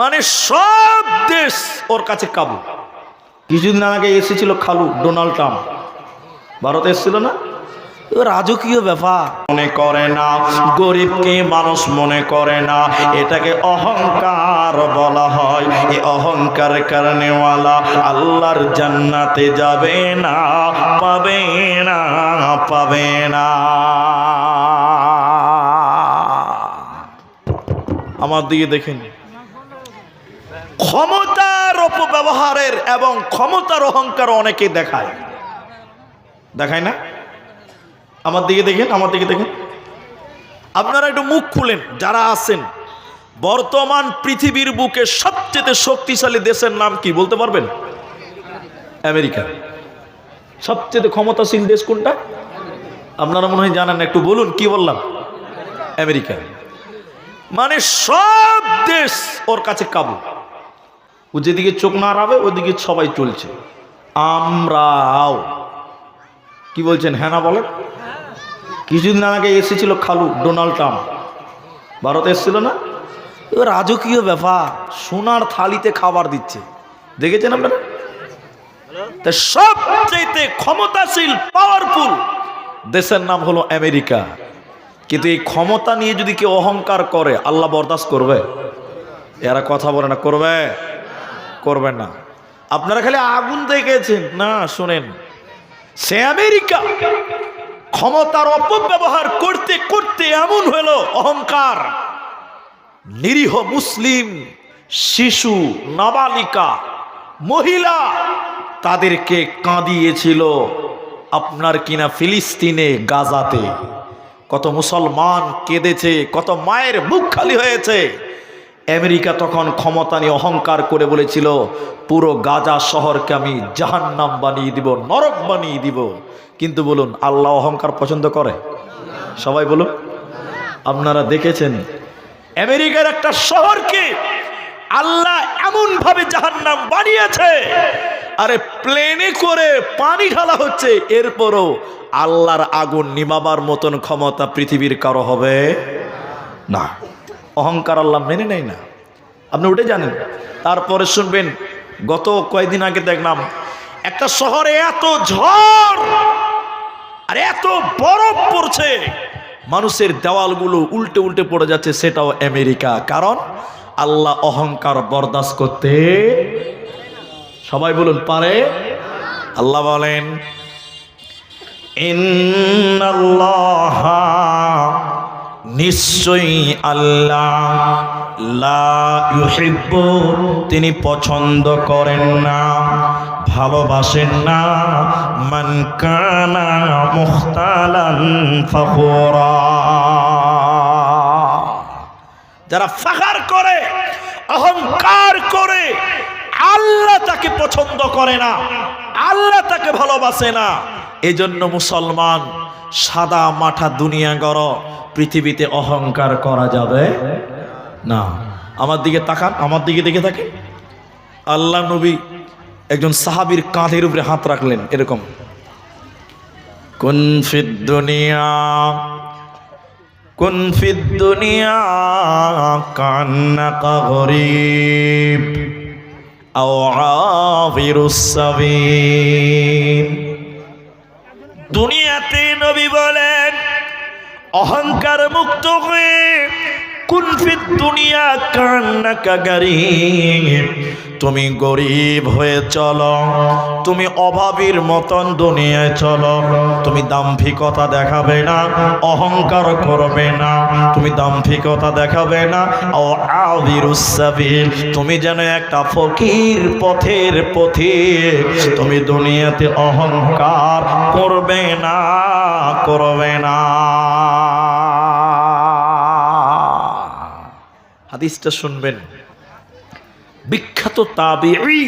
মানে সব দেশ ওর কাছে কাবু। কিছুদিন আগে এসেছিল খালু, ডোনাল্ড ট্রাম্প। ভারতে এসেছিল না? রাজকীয় ব্যাপার। মনে করে না, গরিবকে মানুষ মনে করে না, এটাকে অহংকার বলা হয়। এই অহংকার কারণেওয়ালা আল্লাহর জান্নাতে যাবে না, পাবে না পাবে না। আমার দিকে দেখেন। ক্ষমতার অপব্যবহারের এবং ক্ষমতার অহংকার অনেকে দেখায়। দেখায় না? আমার দিকে দেখেন, আমার দিকে দেখেন। আপনারা একটু মুখ খুলেন, যারা আছেন। বর্তমান পৃথিবীর বুকে সবচেয়ে শক্তিশালী দেশের নাম কি বলতে পারবেন? আমেরিকা। সবচেয়ে ক্ষমতাশীল দেশ কোনটা? আপনারা মনে হয় জানেন একটু বলুন, কি বললাম? আমেরিকা। মানে সব দেশ ওর কাছে কাবু। ও যেদিকে চোখ না রাবে, ওদিকে সবাই চলছে। আমরাও। কি বলছেন হ্যাঁ না বলেন? কিছুদিন আগে এসেছিল খালু, ডোনাল্ড ট্রাম্প। ভারতে এসেছিল না? ও রাজকীয় ব্যাপার, সোনার থালিতে খাবার দিচ্ছে। দেখেছেন আপনারা? তা সবচেয়ে ক্ষমতাশীল পাওয়ারফুল দেশের নাম হলো আমেরিকা। কিন্তু এই ক্ষমতা নিয়ে যদি কেউ অহংকার করে, আল্লাহ বরদাস্ত করবে? এরা কথা বলে না, করবে? করবে না। আপনারা খালি আগুন দেখেছেন। না, শোনেন। সে আমেরিকা ক্ষমতার অপব্যবহার করতে করতে এমন হলো, অহংকার। নিরীহ মুসলিম, শিশু, নাবালিকা, মহিলা তাদেরকে কাঁদিয়েছিল আপনার কিনা ফিলিস্তিনে, গাজাতে। কত মুসলমান কেঁদেছে, কত মায়ের মুখ খালি হয়েছে। আমেরিকা তখন ক্ষমতা নিয়ে অহংকার করে বলেছিল, পুরো গাজা শহরকে আমি জাহান্নাম বানিয়ে দিব, নরক বানিয়ে দিব। কিন্তু বলুন, আল্লাহ অহংকার পছন্দ করে? সবাই বলুন। আপনারা দেখেছেন, আমেরিকার একটা শহরকে আল্লাহ এমন ভাবে জাহান্নাম বানিয়েছে। আরে প্লেনে করে পানি ঢালা হচ্ছে, এরপরও আল্লাহর আগুন নিমাবার মতন ক্ষমতা পৃথিবীর কারও হবে না। অহংকার আল্লাহ মেনে নেয় না। আপনি উঠে জানেন। তারপরে শুনবেন, গত কয়েকদিন আগে দেখলাম, একটা শহরে এত ঝড় আর এত বরফ পড়ছে, মানুষের দেওয়ালগুলো উল্টে উল্টে পড়ে যাচ্ছে, সেটাও আমেরিকা। কারণ আল্লাহ অহংকার বরদাস্ত করতে সবাই বলুন, পারে? আল্লাহ বলেন, ইন্নাল্লাহ নিশ্চয়ই আল্লাহ লা ইউহিব্বু, তিনি পছন্দ করেন না, ভালোবাসেন না। মান কানা মুখতালান যারা ফাখার করে, অহংকার করে, আল্লাহ তাকে পছন্দ করে না, আল্লাহ তাকে ভালোবাসে না, এজন্য মুসলমান সাদা মাঠা দুনিয়া গড়, পৃথিবীতে অহংকার করা যাবে না। আমার দিকে তাকান, আমার দিকে দেখে থাকে আল্লাহ নবী একজন সাহাবির কাঁধের উপরে হাত রাখলেন, এরকম। কোন ফিদ দুনিয়া, কুন ফিদ দুনিয়া, কান্নাকা গরিব, আও আবিরুস দুনিয়াতে নবী বলেন অহংকার মুক্ত হয়ে কুনফিত দুনিয়া কান্নাকা গরিব? তুমি গরিব হয়ে চলো, তুমি অভাবীর মতন দুনিয়ায় চলো, তুমি দাম্ভিকতা দেখাবে না, অহংকার করবে না, তুমি দাম্ভিকতা দেখাবে না ও আবিরুসাবিল তুমি যেন একটা ফকির পথের পথিক, তুমি দুনিয়াতে অহংকার করবে না করবে না। হাদিসটা শুনবেন। বিখ্যাত তাবিঈ